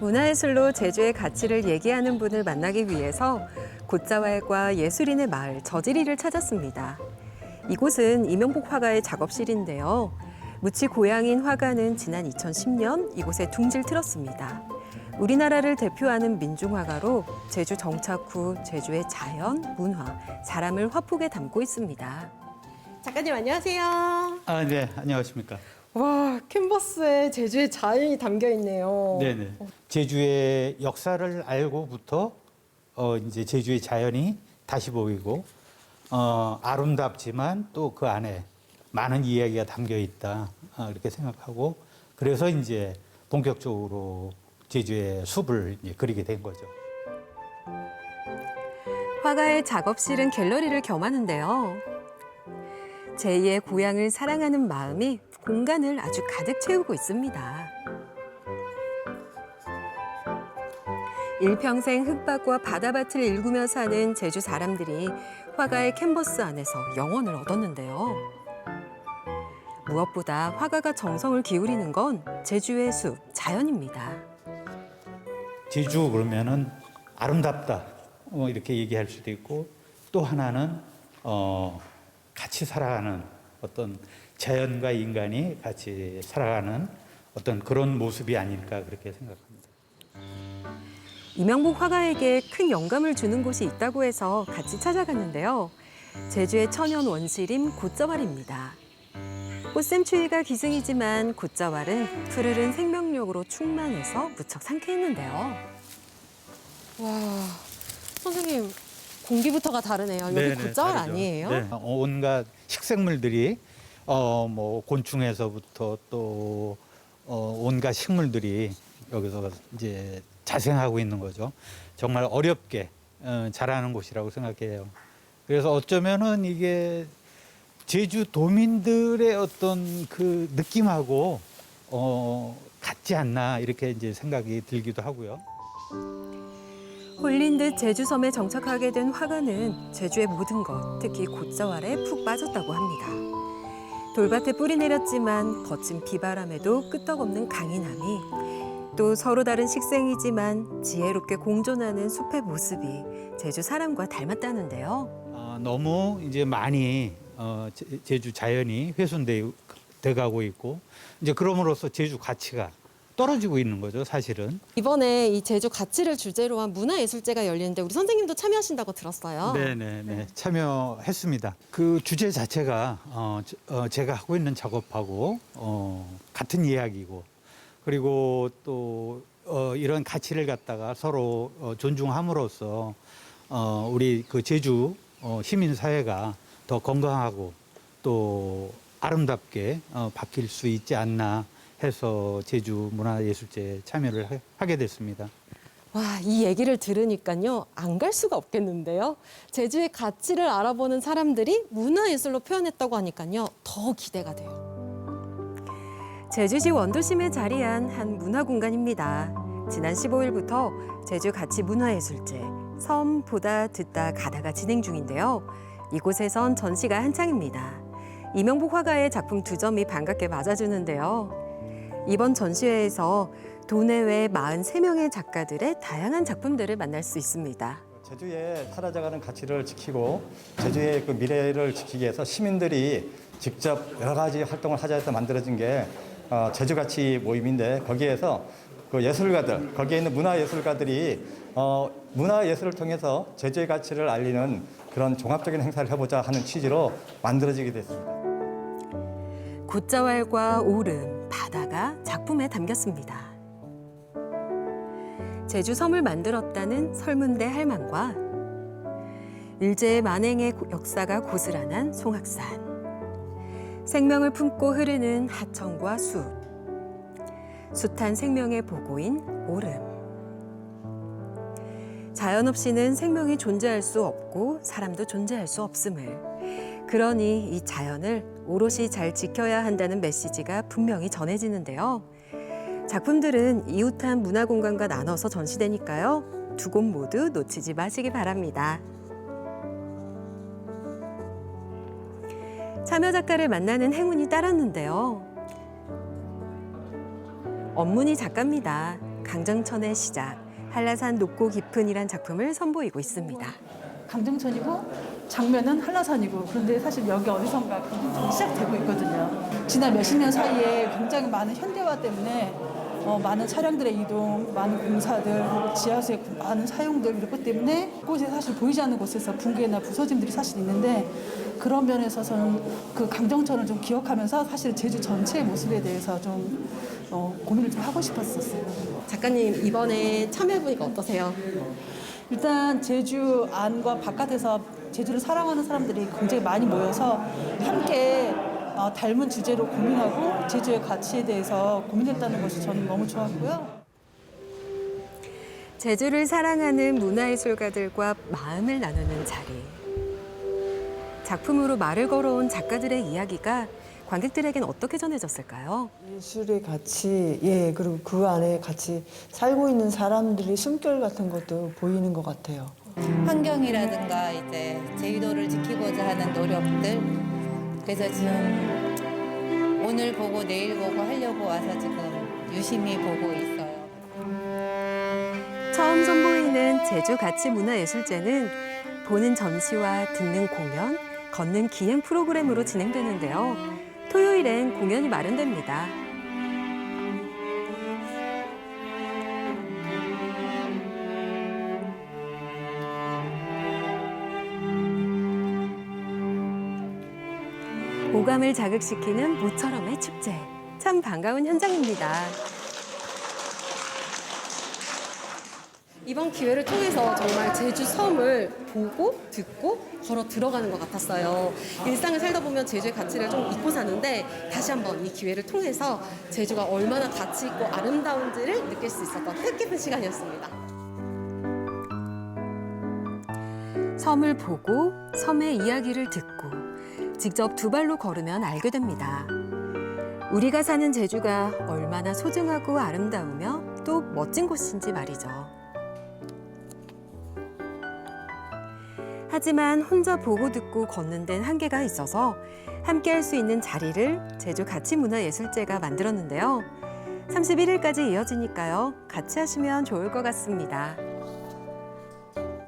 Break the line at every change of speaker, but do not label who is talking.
문화예술로 제주의 가치를 얘기하는 분을 만나기 위해서 곶자왈과 예술인의 마을 저지리를 찾았습니다. 이곳은 이명복 화가의 작업실인데요. 무치 고향인 화가는 지난 2010년 이곳에 둥지를 틀었습니다. 우리나라를 대표하는 민중화가로 제주 정착 후 제주의 자연, 문화, 사람을 화폭에 담고 있습니다. 작가님 안녕하세요.
아, 네, 안녕하십니까.
와 캔버스에 제주의 자연이 담겨 있네요.
네네. 제주의 역사를 알고부터 어, 이제 제주의 자연이 다시 보이고 어, 아름답지만 또 그 안에 많은 이야기가 담겨 있다 어, 이렇게 생각하고 그래서 이제 본격적으로 제주의 숲을 이제 그리게 된 거죠.
화가의 작업실은 갤러리를 겸하는데요. 제2의 고향을 사랑하는 마음이 공간을 아주 가득 채우고 있습니다. 일평생 흙밭과 바다밭을 일구며 사는 제주 사람들이 화가의 캔버스 안에서 영혼을 얻었는데요. 무엇보다 화가가 정성을 기울이는 건 제주의 숲, 자연입니다.
제주 그러면은 아름답다 어, 이렇게 얘기할 수도 있고 또 하나는 어, 같이 살아가는 어떤 자연과 인간이 같이 살아가는 어떤 그런 모습이 아닐까 그렇게 생각합니다.
이명복 화가에게 큰 영감을 주는 곳이 있다고 해서 같이 찾아갔는데요. 제주의 천연 원시림 곶자왈입니다. 꽃샘추위가 기승이지만 곶자왈은 푸르른 생명력으로 충만해서 무척 상쾌했는데요. 와, 선생님 공기부터가 다르네요. 여기 곶자왈
다르죠.
아니에요?
네. 어, 온갖 식생물들이 어, 뭐 곤충에서부터 또 어, 온갖 식물들이 여기서 이제 자생하고 있는 거죠. 정말 어렵게 어, 자라는 곳이라고 생각해요. 그래서 어쩌면은 이게 제주 도민들의 어떤 그 느낌하고 어, 같지 않나 이렇게 이제 생각이 들기도 하고요.
홀린 듯 제주섬에 정착하게 된 화가는 제주의 모든 것, 특히 곶자왈에 푹 빠졌다고 합니다. 돌밭에 뿌리 내렸지만 거친 비바람에도 끄떡없는 강인함이 또 서로 다른 식생이지만 지혜롭게 공존하는 숲의 모습이 제주 사람과 닮았다는데요.
어, 너무 이제 많이 어, 제- 제주 자연이 훼손돼 돼 가고 있고 이제 그럼으로써 제주 가치가 떨어지고 있는 거죠, 사실은.
이번에 이 제주 가치를 주제로 한 문화예술제가 열리는데 우리 선생님도 참여하신다고 들었어요.
네, 네, 네. 참여했습니다. 그 주제 자체가 어, 저- 어, 제가 하고 있는 작업하고 어, 같은 이야기고 그리고 또 어, 이런 가치를 갖다가 서로 어, 존중함으로써 어, 우리 그 제주 어, 시민 사회가 더 건강하고 또 아름답게 어, 바뀔 수 있지 않나 해서 제주 문화예술제 참여를 하- 하게 됐습니다.
와, 이 얘기를 들으니까요. 안 갈 수가 없겠는데요. 제주의 가치를 알아보는 사람들이 문화예술로 표현했다고 하니까요. 더 기대가 돼요. 제주시 원도심에 자리한 한 문화 공간입니다. 지난 15일부터 제주 가치 문화예술제 섬 보다 듣다 가다가 진행 중인데요. 이곳에선 전시가 한창입니다. 이명복 화가의 작품 두 점이 반갑게 맞아주는데요. 이번 전시회에서 도내외 43명의 작가들의 다양한 작품들을 만날 수 있습니다.
제주의 사라져가는 가치를 지키고 제주의 그 미래를 지키기 위해서 시민들이 직접 여러 가지 활동을 하자 해서 만들어진 게 어, 제주가치 모임인데 거기에서 그 예술가들 거기에 있는 문화예술가들이 어, 문화예술을 통해서 제주의 가치를 알리는 그런 종합적인 행사를 해보자 하는 취지로 만들어지게 됐습니다.
곶자왈과 오름, 바다가 작품에 담겼습니다. 제주 섬을 만들었다는 설문대 할망과 일제의 만행의 고- 역사가 고스란한 송악산, 생명을 품고 흐르는 하천과 숲, 숱한 생명의 보고인 오름. 자연 없이는 생명이 존재할 수 없고 사람도 존재할 수 없음을. 그러니 이 자연을 오롯이 잘 지켜야 한다는 메시지가 분명히 전해지는데요. 작품들은 이웃한 문화 공간과 나눠서 전시되니까요. 두 곳 모두 놓치지 마시기 바랍니다. 참여 작가를 만나는 행운이 따랐는데요. 엄문희 작가입니다. 강정천의 시작, 한라산 높고 깊은이란 작품을 선보이고 있습니다.
강정천이고 장면은 한라산이고 그런데 사실 여기 어디선가 강정천이 시작되고 있거든요. 지난 몇십 년 사이에 굉장히 많은 현대화 때문에 어, 많은 차량들의 이동, 많은 공사들, 지하수의 구- 많은 사용들 이런 것 때문에 곳에 사실 보이지 않는 곳에서 붕괴나 부서짐들이 사실 있는데 그런 면에서 저는 그 강정천을 좀 기억하면서 사실 제주 전체의 모습에 대해서 좀 어, 고민을 좀 하고 싶었었어요.
작가님 이번에 참여해보니까 어떠세요?
일단 제주 안과 바깥에서 제주를 사랑하는 사람들이 굉장히 많이 모여서 함께 어, 닮은 주제로 고민하고 제주의 가치에 대해서 고민했다는 것이 저는 너무 좋았고요.
제주를 사랑하는 문화예술가들과 마음을 나누는 자리. 작품으로 말을 걸어온 작가들의 이야기가 관객들에겐 어떻게 전해졌을까요?
예술의 가치, 예, 그리고 그 안에 같이 살고 있는 사람들의 숨결 같은 것도 보이는 것 같아요.
환경이라든가 이제 제주도를 지키고자 하는 노력들 그래서 지금 오늘 보고 내일 보고 하려고 와서 지금 유심히 보고 있어요.
처음 선보이는 제주 가치 문화예술제는 보는 전시와 듣는 공연, 걷는 기행 프로그램으로 진행되는데요. 토요일엔 공연이 마련됩니다. 오감을 자극시키는 모처럼의 축제. 참 반가운 현장입니다. 이번 기회를 통해서 정말 제주 섬을 보고 듣고 걸어 들어가는 것 같았어요. 일상을 살다 보면 제주의 가치를 좀 잊고 사는데 다시 한번 이 기회를 통해서 제주가 얼마나 가치 있고 아름다운지를 느낄 수 있었던 뜻깊은 시간이었습니다. 섬을 보고 섬의 이야기를 듣고 직접 두 발로 걸으면 알게 됩니다. 우리가 사는 제주가 얼마나 소중하고 아름다우며 또 멋진 곳인지 말이죠. 하지만 혼자 보고 듣고 걷는 데는 한계가 있어서 함께 할 수 있는 자리를 제주 가치문화예술제가 만들었는데요. 31일까지 이어지니까요. 같이 하시면 좋을 것 같습니다.